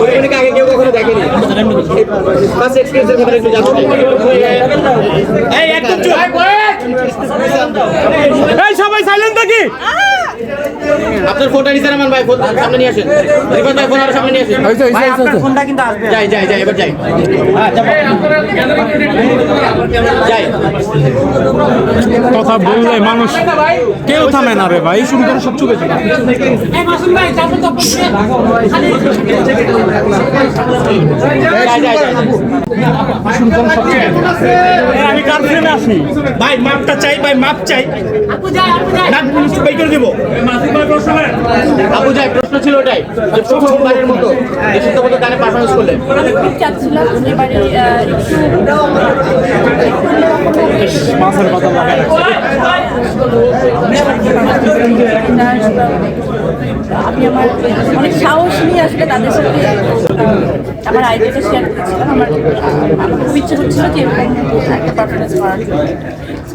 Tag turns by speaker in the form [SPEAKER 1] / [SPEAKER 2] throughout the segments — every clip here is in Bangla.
[SPEAKER 1] পরিমণিকে আগে কেউ কখনো দেখেনি ফার্স্ট এক্সপিরিয়েন্সের কথা একটু জানতে
[SPEAKER 2] এই একদম চুপ। এই সবাই সাইলেন্ট থাকি
[SPEAKER 1] আপনার ফোনটা নিছেন আমার ভাই ফোন সামনে নিয়ে আসেন। রিফাত ভাই ফোন আর সামনে নিয়ে আসেন।
[SPEAKER 2] ফোনটা কিন্তু আসবে।
[SPEAKER 1] যাই যাই যাই এবার যাই। যাই।
[SPEAKER 2] কথা বললে মানুষ কেউ থামে না রে ভাই শুরু করে সব চুপে চুপে।
[SPEAKER 1] যাই যাই যাই।
[SPEAKER 2] আমি কার ফ্রেমে আসি। ভাই মাপটা চাই ভাই মাপ চাই। না বের করে দিব।
[SPEAKER 1] আপু যাই প্রশ্ন ছিল ওটাই যে প্রথমবারের মতো দেশের মতো গানে পারফরমেন্স করলেন
[SPEAKER 3] খুব চাচ্ছিলাম এবারে আহ, একটু আমি আমার সাহস নিয়ে তাদের আমার শেয়ার আমার খুব ইচ্ছে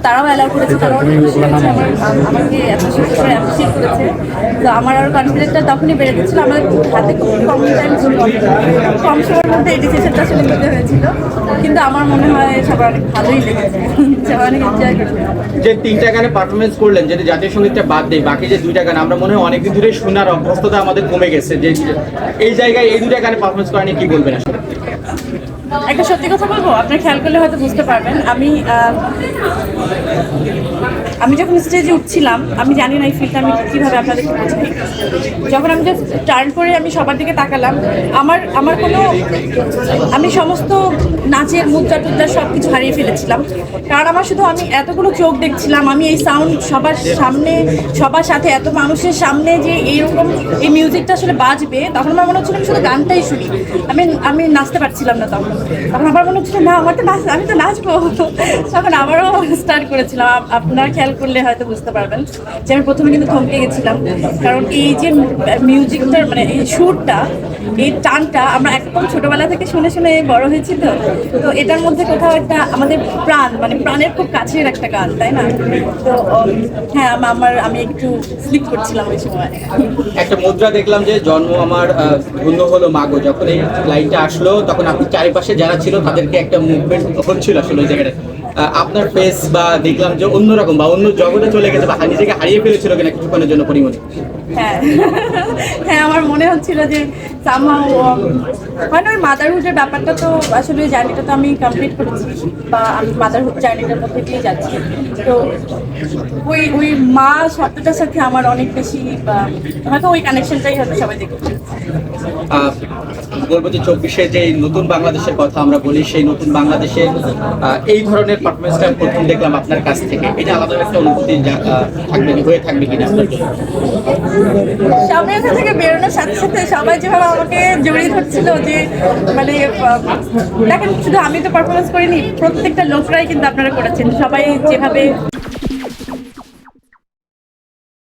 [SPEAKER 3] তারাও অ্যালাউ করেছে, তারাও আমার আম- আমাকে করে তো আমার আরও কনফিডেন্সটা তখনই বেড়ে গেছিল। আমার হাতে খুব কম টাইম ছিল। কম সময়ের মধ্যে এই ডিসিশনটা আসলে হয়েছিল। কিন্তু আমার মনে হয় সবার অনেক ভালোই লেগেছে।
[SPEAKER 1] যে তিনটা গানে পারফরমেন্স করলেন যদি জাতীয় সঙ্গীতটা বাদ দেয় বাকি যে দুইটা গান আমরা মনে হয় অনেকদিন ধরে শোনার অভ্যস্ততা আমাদের কমে গেছে যে এই জায়গায় এই দুইটা গানে পারফরমেন্স করা নিয়ে কি বলবেন আসলে?
[SPEAKER 3] একটা সত্যি কথা বলব আপনার খেয়াল করলে হয়তো বুঝতে পারবেন আমি আমি যখন স্টেজে উঠছিলাম আমি জানি না এই ফিলটা আমি কীভাবে আপনাদেরকে বোঝাই। যখন আমি জাস্ট টার্ন করে আমি সবার দিকে তাকালাম, আমার আমার কোনো, আমি সমস্ত নাচের মুদ্রা টুদ্রা সব কিছু হারিয়ে ফেলেছিলাম। কারণ আমার শুধু আমি এতগুলো চোখ দেখছিলাম, আমি এই সাউন্ড সবার সামনে, সবার সাথে এত মানুষের সামনে যে এইরকম এই মিউজিকটা আসলে বাজবে, তখন আমার মনে হচ্ছিল আমি শুধু গানটাই শুনি। আমি আমি নাচতে পারছিলাম না তখন। তখন আমার মনে হচ্ছিল, না, আমার তো নাচ, আমি তো নাচবো। তখন আবারও স্টার্ট করেছিলাম। আপ- আপনারা খেয়াল করলে হয়তো বুঝতে পারবেন যে আমি প্রথমে কিন্তু থমকে গেছিলাম। কারণ এই যে মিউজিকটার মানে এই সুরটা, এই টানটা আমরা একদম ছোটবেলা থেকে শুনে শুনে বড় হয়েছি তো। তো এটার মধ্যে কোথাও একটা আমাদের প্রাণ মানে প্রাণের খুব কাছের একটা গান, তাই না? তো হ্যাঁ আমার, আমি একটু স্লিপ করছিলাম ওই সময়।
[SPEAKER 1] একটা মুদ্রা দেখলাম যে জন্ম আমার ধন্য হলো মাগো যখন এই লাইনটা আসলো, তখন আপনি চারিপাশে যারা ছিল তাদেরকে একটা মুভমেন্ট হচ্ছিল আসলে ওই জায়গাটা আপনার ফেস বা দেখলাম যে অন্যরকম বা অন্য জগতে চলে গেছে বা নিজেকে হারিয়ে ফেলেছিল কিনা কিছুক্ষণের জন্য পরিমণি।
[SPEAKER 3] হ্যাঁ। হ্যাঁ আমার মনে হচ্ছিল যে সামহাও হয় না ওই মাদারহুডের ব্যাপারটা তো আসলে জার্নিটা তো আমি কমপ্লিট করেছি বা আমি মাদারহুড জার্নিটার মধ্যে দিয়ে যাচ্ছি। তো ওই ওই মা শব্দটার সাথে আমার অনেক বেশি বা হয়তো ওই কানেকশনটাই হয়তো সবাই দেখেছে।
[SPEAKER 1] বলব যে চব্বিশে যে নতুন বাংলাদেশের কথা আমরা বলি সেই নতুন বাংলাদেশে আহ, এই ধরনের পারফরমেন্সটা প্রথম দেখলাম আপনার কাছ থেকে। এটা আলাদা একটা অনুভূতি থাকবে হয়ে থাকবে কিনা
[SPEAKER 3] সামনে এখান থেকে বেরোনোর সাথে সাথে সবাই যেভাবে আমাকে জড়িয়ে ধরছিল যে মানে দেখেন শুধু আমি তো পারফরমেন্স করিনি প্রত্যেকটা লোকরাই কিন্তু আপনারা করেছেন। সবাই যেভাবে